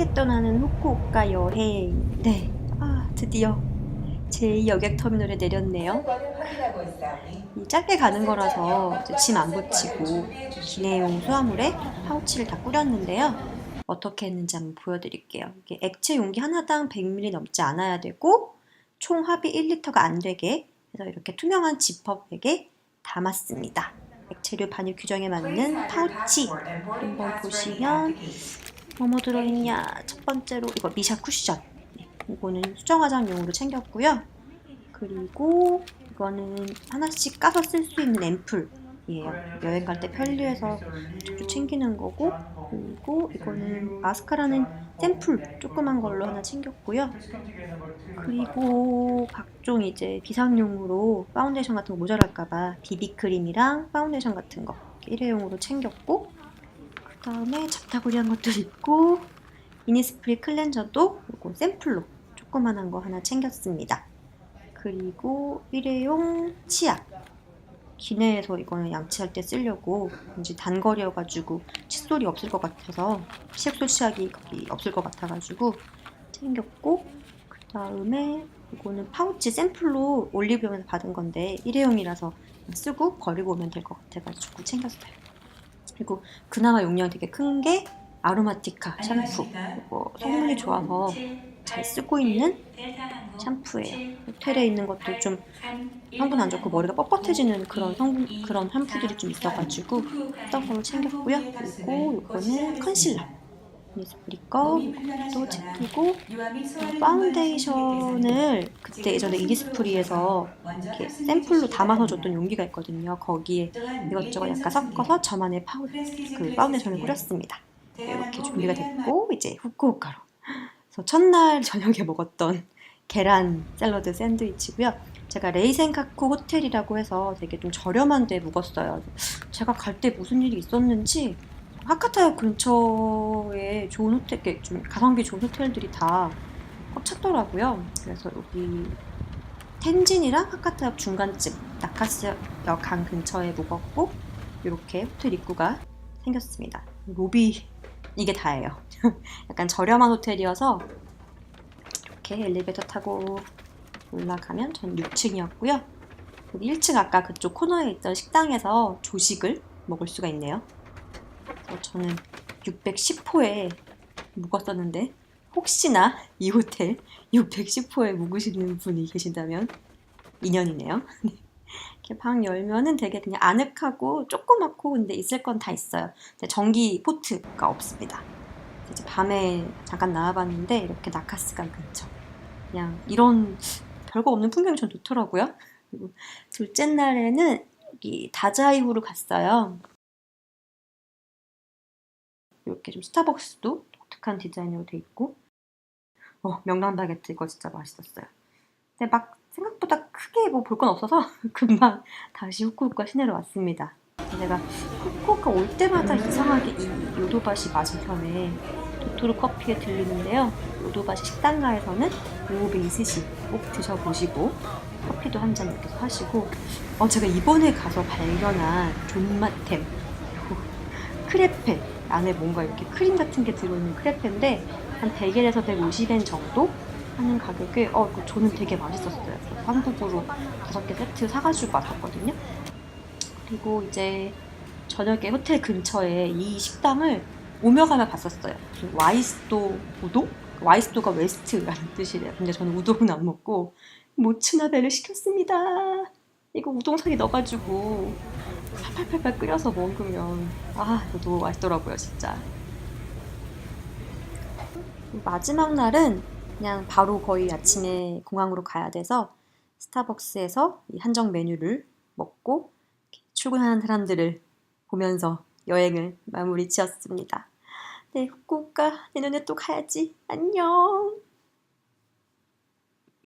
뜻밖의 떠나는 후쿠오카 여행. 네, 아 드디어 제 여객터미널에 내렸네요. 이 짧게 가는 거라서 짐 안 붙이고 기내용 수화물에 파우치를 다 꾸렸는데요. 어떻게 했는지 한번 보여드릴게요. 이게 액체 용기 하나당 100ml 넘지 않아야 되고 총 합이 1리터가 안 되게 해서 이렇게 투명한 지퍼백에 담았습니다. 액체류 반입 규정에 맞는 파우치 한번 보시면 뭐뭐 들어있냐. 첫 번째로 이거 미샤 쿠션. 네, 이거는 수정 화장용으로 챙겼고요. 그리고 이거는 하나씩 까서 쓸 수 있는 앰플이에요. 여행 갈 때 편리해서 자주 챙기는 거고 그리고 이거는 마스카라는 샘플 조그만 걸로 하나 챙겼고요. 그리고 각종 이제 비상용으로 파운데이션 같은 거 모자랄까봐 비비크림이랑 파운데이션 같은 거 일회용으로 챙겼고 그 다음에 잡다구리 한 것도 있고 이니스프리 클렌저도 이거 샘플로 조그만한 거 하나 챙겼습니다. 그리고 일회용 치약 기내에서 이거는 양치할 때 쓰려고 왠지 단거리여가지고 칫솔이 없을 것 같아서 식소 치약이 거기 없을 것 같아가지고 챙겼고 그 다음에 이거는 파우치 샘플로 올리브영에서 받은 건데 일회용이라서 쓰고 버리고 오면 될 것 같아가지고 챙겼어요. 그리고 그나마 용량이 되게 큰 게 아로마티카 샴푸. 이거 성분이 좋아서 잘 쓰고 있는 샴푸예요. 호텔에 있는 것도 좀 성분 안 좋고 머리가 뻣뻣해지는 그런 성분 그런 샴푸들이 좀 있어가지고 어떤 걸로 챙겼고요. 그리고 이거는 컨실러. 거 이것도 챙기고 파운데이션을 그때 예전에 이니스프리에서 이렇게 샘플로 담아서 줬던 용기가 있거든요. 거기에 이것저것 약간 섞어서 저만의 파우, 그 파운데이션을 뿌렸습니다. 이렇게 준비가 됐고 이제 후쿠오카로. 그래서 첫날 저녁에 먹었던 계란 샐러드 샌드위치고요. 제가 레이센카쿠 호텔이라고 해서 되게 좀 저렴한 데 묵었어요. 제가 갈 때 무슨 일이 있었는지 하카타역 근처에 좋은 호텔, 좀 가성비 좋은 호텔들이 다 꽉 찼더라고요. 그래서 여기 텐진이랑 하카타역 중간쯤 나카스역 강 근처에 묵었고 이렇게 호텔 입구가 생겼습니다. 로비 이게 다예요. 약간 저렴한 호텔이어서 이렇게 엘리베이터 타고 올라가면 전 6층이었고요. 여기 1층 아까 그쪽 코너에 있던 식당에서 조식을 먹을 수가 있네요. 그래서 저는 610호에 묵었었는데 혹시나 이 호텔 610호에 묵으시는 분이 계신다면 인연이네요. 이렇게 방 열면은 되게 그냥 아늑하고 조그맣고 근데 있을 건 다 있어요. 전기 포트가 없습니다. 이제 밤에 잠깐 나와봤는데 이렇게 나카스강 근처 그냥 이런 별거 없는 풍경이 전 좋더라고요. 그리고 둘째 날에는 여기 다자이후를 갔어요. 이렇게 좀 스타벅스도 독특한 디자인으로 돼 있고 어, 명란 바게트 이거 진짜 맛있었어요. 근데 막 생각보다 크게 뭐 볼 건 없어서 금방 다시 후쿠오카 시내로 왔습니다. 내가 후쿠오카 올 때마다 이상하게 이 요도바시 맞은편에 도토로 커피에 들리는데요. 요도바시 식당가에서는 오후에 이스시 꼭 드셔보시고 커피도 한 잔 이렇게 하시고 어, 제가 이번에 가서 발견한 존맛템 크레페 안에 뭔가 이렇게 크림 같은 게 들어있는 크레페인데 한 100엔에서 150엔 정도 하는 가격에 어 저는 되게 맛있었어요. 한국으로 다섯 개 세트 사가지고 왔었거든요. 그리고 이제 저녁에 호텔 근처에 이 식당을 오며 가며 봤었어요. 와이스도 우동? 와이스도가 웨스트라는 뜻이래요. 근데 저는 우동은 안 먹고 모츠나베를 시켰습니다. 이거 우동사리 넣어가지고 팔팔팔팔 끓여서 먹으면 아 이거 너무 맛있더라고요 진짜. 마지막 날은 그냥 바로 거의 아침에 공항으로 가야 돼서 스타벅스에서 이 한정 메뉴를 먹고 출근하는 사람들을 보면서 여행을 마무리 지었습니다. 네, 후쿠오카 내 눈에 또 가야지. 안녕.